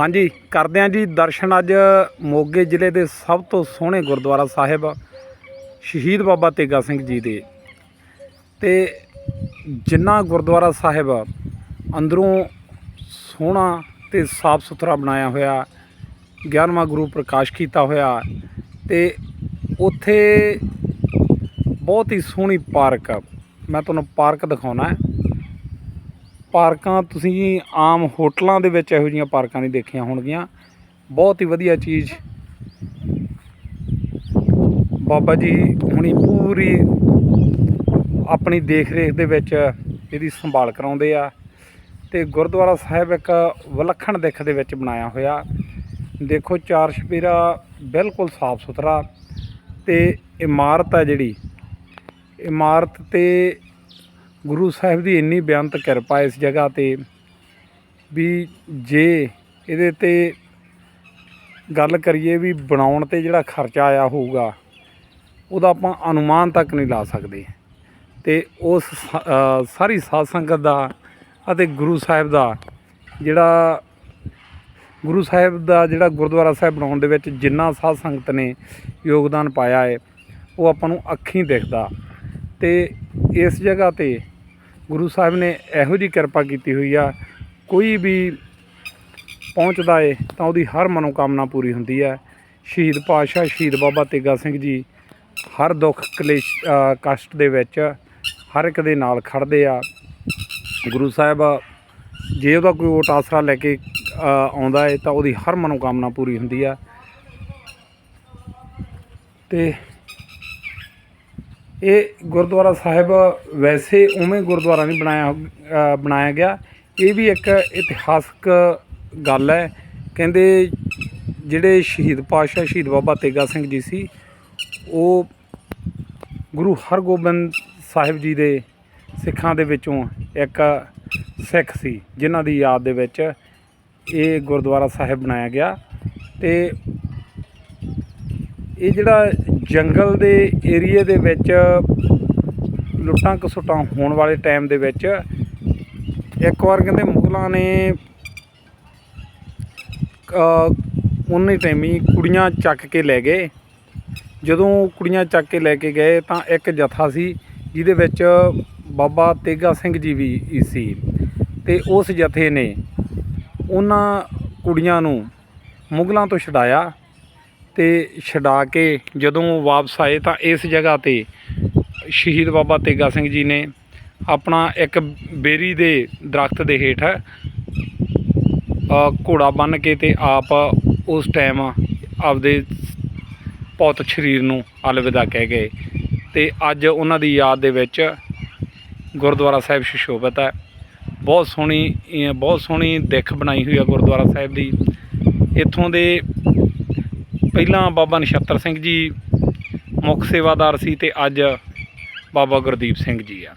ਹਾਂਜੀ, ਕਰਦੇ ਹਾਂ ਜੀ ਦਰਸ਼ਨ ਅੱਜ ਮੋਗੇ ਜ਼ਿਲ੍ਹੇ ਦੇ ਸਭ ਤੋਂ ਸੋਹਣੇ ਗੁਰਦੁਆਰਾ ਸਾਹਿਬ, ਸ਼ਹੀਦ ਬਾਬਾ ਤੇਗਾ ਸਿੰਘ ਜੀ ਦੇ। ਤੇ ਜਿੰਨਾ ਗੁਰਦੁਆਰਾ ਸਾਹਿਬ ਅੰਦਰੋਂ ਸੋਹਣਾ ਤੇ ਸਾਫ਼ ਸੁਥਰਾ ਬਣਾਇਆ ਹੋਇਆ 11ਵਾਂ ਗੁਰੂ ਪ੍ਰਕਾਸ਼ ਕੀਤਾ ਹੋਇਆ, ਤੇ ਉੱਥੇ ਬਹੁਤ ਹੀ ਸੋਹਣੀ ਪਾਰਕ ਮੈਂ ਤੁਹਾਨੂੰ ਪਾਰਕ ਦਿਖਾਉਣਾ ਹੈ। ਪਾਰਕਾਂ ਤੁਸੀਂ ਆਮ ਹੋਟਲਾਂ ਦੇ ਵਿੱਚ ਇਹੋ ਜਿਹੀਆਂ ਪਾਰਕਾਂ ਨਹੀਂ ਦੇਖੀਆਂ ਹੋਣਗੀਆਂ। ਬਹੁਤ ਹੀ ਵਧੀਆ ਚੀਜ਼। ਬਾਬਾ ਜੀ ਹੁਣੀ ਪੂਰੀ ਆਪਣੀ ਦੇਖ ਰੇਖ ਦੇ ਵਿੱਚ ਇਹਦੀ ਸੰਭਾਲ ਕਰਾਉਂਦੇ ਆ ਤੇ ਗੁਰਦੁਆਰਾ ਸਾਹਿਬ ਇੱਕ ਵਿਲੱਖਣ ਦਿੱਖ ਦੇ ਵਿੱਚ ਬਣਾਇਆ ਹੋਇਆ। ਦੇਖੋ ਚਾਰ ਛਪੇਰਾ ਬਿਲਕੁਲ ਸਾਫ਼ ਸੁਥਰਾ ਤੇ ਇਮਾਰਤ ਆ ਜਿਹੜੀ। ਇਮਾਰਤ ਤੇ ਗੁਰੂ ਸਾਹਿਬ ਦੀ ਇੰਨੀ ਬੇਅੰਤ ਕਿਰਪਾ ਇਸ ਜਗ੍ਹਾ ਤੇ ਵੀ ਜੇ ਇਹਦੇ ਤੇ ਗੱਲ ਕਰੀਏ ਵੀ ਬਣਾਉਣ ਤੇ ਜਿਹੜਾ ਖਰਚਾ ਆਇਆ ਹੋਊਗਾ, ਉਹਦਾ ਆਪਾਂ ਅਨੁਮਾਨ ਤੱਕ ਨਹੀਂ ਲਾ ਸਕਦੇ। ਤੇ ਉਸ ਸਾਰੀ ਸਾਧ ਸੰਗਤ ਦਾ ਅਤੇ ਗੁਰੂ ਸਾਹਿਬ ਦਾ ਜਿਹੜਾ, ਗੁਰੂ ਸਾਹਿਬ ਦਾ ਜਿਹੜਾ ਗੁਰਦੁਆਰਾ ਸਾਹਿਬ ਬਣਾਉਣ ਦੇ ਵਿੱਚ ਜਿੰਨਾ ਸਾਧ ਸੰਗਤ ਨੇ ਯੋਗਦਾਨ ਪਾਇਆ ਹੈ ਉਹ ਆਪਾਂ ਨੂੰ ਅੱਖੀਂ ਦਿਖਦਾ। ਤੇ ਇਸ ਜਗ੍ਹਾ ਤੇ ਗੁਰੂ ਸਾਹਿਬ ਨੇ ਇਹੋ ਜੀ ਕਿਰਪਾ ਕੀਤੀ ਹੋਈ ਆ, ਕੋਈ ਵੀ ਪਹੁੰਚਦਾ ਏ ਤਾਂ ਉਹਦੀ ਹਰ ਮਨੋਕਾਮਨਾ ਪੂਰੀ ਹੁੰਦੀ ਹੈ ਸ਼ਹੀਦ ਪਾਤਸ਼ਾਹ ਸ਼ਹੀਦ ਬਾਬਾ ਤੇਗਾ ਸਿੰਘ ਜੀ ਹਰ ਦੁੱਖ ਕਲੇਸ਼ ਕਸ਼ਟ ਦੇ ਵਿੱਚ ਹਰ ਇੱਕ ਦੇ ਨਾਲ ਖੜਦੇ ਆ। ਗੁਰੂ ਸਾਹਿਬ, ਜੇ ਉਹਦਾ ਕੋਈ ਓਟ ਆਸਰਾ ਲੈ ਕੇ ਆਉਂਦਾ ਏ ਤਾਂ ਉਹਦੀ ਹਰ ਮਨੋਕਾਮਨਾ ਪੂਰੀ ਹੁੰਦੀ ਆ। ਤੇ ਇਹ ਗੁਰਦੁਆਰਾ ਸਾਹਿਬ ਵੈਸੇ ਉਵੇਂ ਗੁਰਦੁਆਰਾ ਨਹੀਂ ਬਣਾਇਆ ਬਣਾਇਆ ਗਿਆ। ਇਹ ਵੀ ਇੱਕ ਇਤਿਹਾਸਕ ਗੱਲ ਹੈ। ਕਹਿੰਦੇ ਜਿਹੜੇ ਸ਼ਹੀਦ ਪਾਤਸ਼ਾਹ ਸ਼ਹੀਦ ਬਾਬਾ ਤੇਗਾ ਸਿੰਘ ਜੀ ਸੀ, ਉਹ ਗੁਰੂ ਹਰਗੋਬਿੰਦ ਸਾਹਿਬ ਜੀ ਦੇ ਸਿੱਖਾਂ ਦੇ ਵਿੱਚੋਂ ਇੱਕ ਸਿੱਖ ਸੀ, ਜਿਨ੍ਹਾਂ ਦੀ ਯਾਦ ਦੇ ਵਿੱਚ ਇਹ ਗੁਰਦੁਆਰਾ ਸਾਹਿਬ ਬਣਾਇਆ ਗਿਆ। ਤੇ ਇਹ ਜਿਹੜਾ ਜੰਗਲ ਦੇ ਏਰੀਏ ਦੇ ਵਿੱਚ ਲੁੱਟਾਂ ਕਸੁੱਟਾਂ ਹੋਣ ਵਾਲੇ ਟਾਈਮ ਦੇ ਵਿੱਚ ਇੱਕ ਵਾਰ ਕਹਿੰਦੇ ਮੁਗਲਾਂ ਨੇ ਉਹਨੇ ਟਾਈਮੀ ਕੁੜੀਆਂ ਚੱਕ ਕੇ ਲੈ ਗਏ। ਜਦੋਂ ਕੁੜੀਆਂ ਚੱਕ ਕੇ ਲੈ ਕੇ ਗਏ ਤਾਂ ਇੱਕ ਜਥਾ ਸੀ, ਜਿਹਦੇ ਵਿੱਚ ਬਾਬਾ ਤੇਗਾ ਸਿੰਘ ਜੀ ਵੀ ਸੀ ਤੇ ਉਸ ਜਥੇ ਨੇ ਉਹਨਾਂ ਕੁੜੀਆਂ ਨੂੰ ਮੁਗਲਾਂ ਤੋਂ ਛਡਾਇਆ। ਤੇ ਛਡਾ ਕੇ ਜਦੋਂ ਵਾਪਸ ਆਏ ਤਾਂ ਇਸ ਜਗ੍ਹਾ ਤੇ ਸ਼ਹੀਦ ਬਾਬਾ ਤੇਗਾ ਸਿੰਘ ਜੀ ਨੇ ਆਪਣਾ ਇੱਕ ਬੇਰੀ ਦੇ ਦਰਖਤ ਦੇ ਹੇਠ ਘੋੜਾ ਬੰਨ ਕੇ ਤੇ ਆਪ ਉਸ ਟਾਈਮ ਆਪਦੇ ਪੌਤ ਸਰੀਰ ਨੂੰ ਅਲਵਿਦਾ ਕਹਿ ਗਏ। ਤੇ ਅੱਜ ਉਹਨਾਂ ਦੀ ਯਾਦ ਦੇ ਵਿੱਚ ਗੁਰਦੁਆਰਾ ਸਾਹਿਬ ਸੁਸ਼ੋਭਿਤ ਹੈ। ਬਹੁਤ ਸੋਹਣੀ ਬਹੁਤ ਸੋਹਣੀ ਦਿੱਖ ਬਣਾਈ ਹੋਈ ਹੈ ਗੁਰਦੁਆਰਾ ਸਾਹਿਬ ਦੀ। ਇੱਥੋਂ ਦੇ ਪਹਿਲਾਂ ਬਾਬਾ ਨਛੱਤਰ ਸਿੰਘ ਜੀ ਮੁੱਖ ਸੇਵਾਦਾਰ ਸੀ ਤੇ ਅੱਜ ਬਾਬਾ ਗੁਰਦੀਪ ਸਿੰਘ ਜੀ ਆ।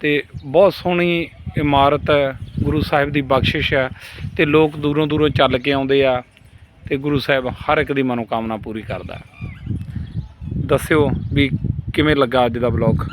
ਤੇ ਬਹੁਤ ਸੋਹਣੀ ਇਮਾਰਤ ਹੈ, ਗੁਰੂ ਸਾਹਿਬ ਦੀ ਬਖਸ਼ਿਸ਼ ਹੈ ਤੇ ਲੋਕ ਦੂਰੋਂ ਦੂਰੋਂ ਚੱਲ ਕੇ ਆਉਂਦੇ ਆ ਤੇ ਗੁਰੂ ਸਾਹਿਬ ਹਰ ਇੱਕ ਦੀ ਮਨੋਕਾਮਨਾ ਪੂਰੀ ਕਰਦਾ। ਦੱਸਿਓ ਵੀ ਕਿਵੇਂ ਲੱਗਾ ਅੱਜ ਦਾ ਬਲੌਗ